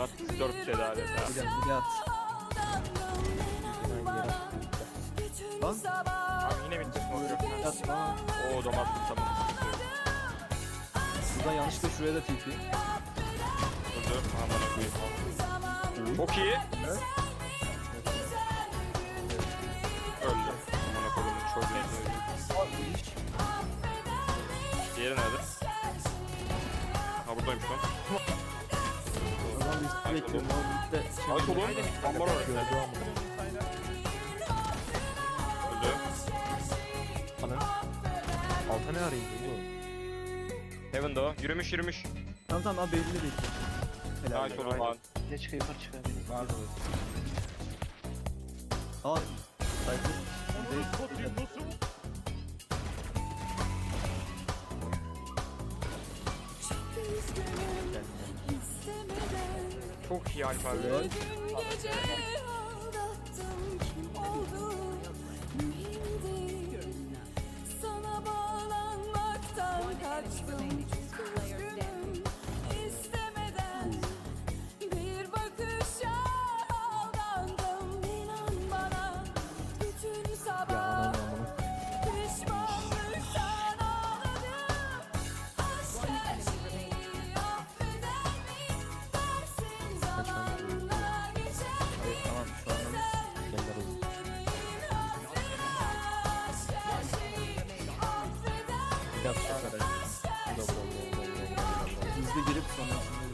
bunlar. 4 şelale. Bir de, bir de at. Lan. Abi yine bitti smoke yok. Bir at lan. Oo dom attım tamam. Buradan yanlışlıkla şuraya da TP. Öldü. Aman koyayım. Çok iyi. Öldü. Aman koyayım. Çok net. Diğeri nerede? Ha buradaymış lan. Bekliyorum. Var. Öldü. Alta ne arayayım oğlum? Heaven'da o. Yürümüş yürümüş. Tamam tamam abi belli değil. Helal. Ay solum lan. Ne çıkıyor yukarı çıkıyor. Var mı? Aa. Sayfa. Çok iyi Alp Sana bağlanmaktan kaçtım affeder mi? bir at şu kadar. Hızlı girip sonrasında